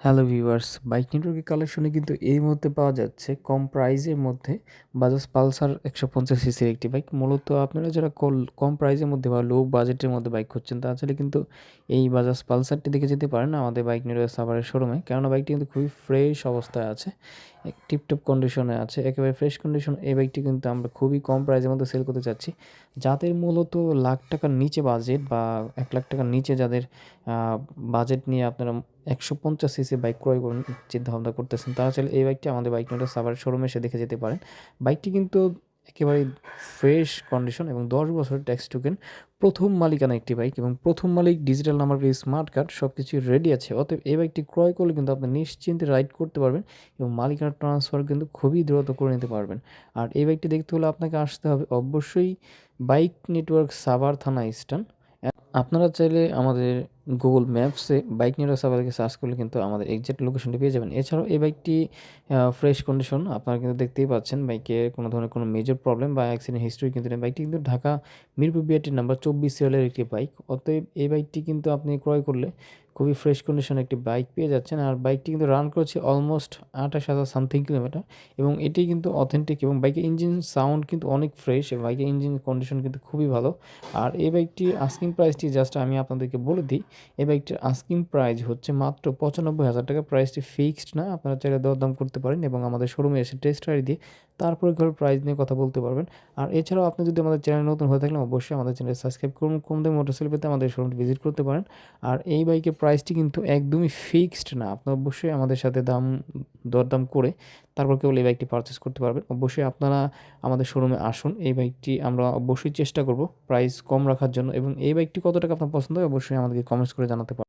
Hello viewers bike নেটওয়ার্কের কালেকশনে কিন্তু এই মুহূর্তে পাওয়া যাচ্ছে কম প্রাইজের মধ্যে বাজাজ পালসার একশো পঞ্চাশ সিসির একটি বাইক মূলত আপনারা যারা কম প্রাইজের মধ্যে বা লো বাজেটের মধ্যে বাইক খুঁজছেন তা আসলে কিন্তু এই বাজাজ পালসারটি দেখে যেতে পারেন আমাদের বাইক নেটওয়ার্ক সাভারের শোরুমে কেননা বাইকটি কিন্তু খুবই ফ্রেশ অবস্থায় আছে। টিপটপ কন্ডিশনে আছে। একেবারে ফ্রেশ কন্ডিশন এই বাইকটি কিন্তু আমরা খুবই কম প্রাইসের মধ্যে সেল করতে চাচ্ছি। যাদের মূলত লাখ টাকার নিচে বাজেট বা এক লাখ টাকার নিচে যাদের বাজেট নিয়ে আপনারা একশো পঞ্চাশ সিসি বাইক ক্রয় চিন্তাভাবনা করতেছেন, তারা চাইলে এই বাইকটি আমাদের বাইক নেটের সাবার শোরুমে এসে দেখে যেতে পারেন। বাইকটি কিন্তু একেবারেই ফ্রেশ কন্ডিশন এবং দশ বছরের ট্যাক্স টোকেন প্রথম মালিকানা একটি বাইক এবং প্রথম মালিক ডিজিটাল নাম্বার স্মার্ট কার্ড সব কিছু রেডি আছে। অতএব এই বাইকটি ক্রয় করলে কিন্তু আপনি নিশ্চিন্তে রাইড করতে পারবেন এবং মালিকানা ট্রান্সফার কিন্তু খুবই দ্রুত করে নিতে পারবেন। আর এই বাইকটি দেখতে হলে আপনাকে আসতে হবে অবশ্যই বাইক নেটওয়ার্ক সাভার থানা ইস্টার্ন আপনারা চাইলে আমাদের গুগল ম্যাপসে বাইক নিয়ে সাবারকে সার্চ করলে কিন্তু আমাদের এক্সাক্ট লোকেশনটি পেয়ে যাবেন। এছাড়াও এই বাইকটি ফ্রেশ কন্ডিশন আপনারা কিন্তু দেখতেই পাচ্ছেন বাইকে কোনো ধরনের কোনো মেজর প্রবলেম বা অ্যাক্সিডেন্ট হিস্ট্রি কিন্তু নেই। বাইকটি কিন্তু ঢাকা মিরপুর বিআরটি নাম্বার চব্বিশ সিরিয়ালের একটি বাইক অতএব এই বাইকটি কিন্তু আপনি ক্রয় করলে খুবই ফ্রেশ কন্ডিশনে একটি বাইক পেয়ে যাচ্ছেন। আর বাইকটি কিন্তু রান করেছে অলমোস্ট আঠাশ হাজার সামথিং কিলোমিটার এবং এটি কিন্তু অথেন্টিক এবং বাইকের ইঞ্জিন সাউন্ড কিন্তু অনেক ফ্রেশ বাইকের ইঞ্জিন কন্ডিশন কিন্তু খুবই ভালো। আর এই বাইকটির আস্কিং প্রাইসটি জাস্ট আমি আপনাদেরকে বলে দিই, এই বাইকটির আস্কিং প্রাইস হচ্ছে মাত্র পঁচানব্বই হাজার টাকা। প্রাইসটি ফিক্সড না, আপনারা চাইলে দরদাম করতে পারেন এবং আমাদের শোরুমে এসে টেস্ট রাইড দিয়ে তারপরে ঘর প্রাইস নিয়ে কথা বলতে পারবেন। আর এছাড়াও আপনি যদি আমাদের চ্যানেল নতুন হয়ে থাকলে অবশ্যই আমাদের চ্যানেল সাবস্ক্রাইব করুন। কম দামে মোটরসাইকেল পেতে আমাদের শোরুমটি ভিজিট করতে পারেন। আর এই বাইকের প্রাইসটি কিন্তু একদমই ফিক্সড না। আপনার অবশ্যই আমাদের সাথে দাম, দরদাম করে তারপর কেবল এই বাইকটি পারচেস করতে পারবেন। অবশ্যই আপনারা আমাদের শোরুমে আসুন। এই বাইকটি আমরা অবশ্যই চেষ্টা করব প্রাইস কম রাখার জন্য এবং এই বাইকটি কত টাকা আপনার পছন্দ হয় অবশ্যই আমাদেরকে কমেন্টস করে জানাতে পারেন।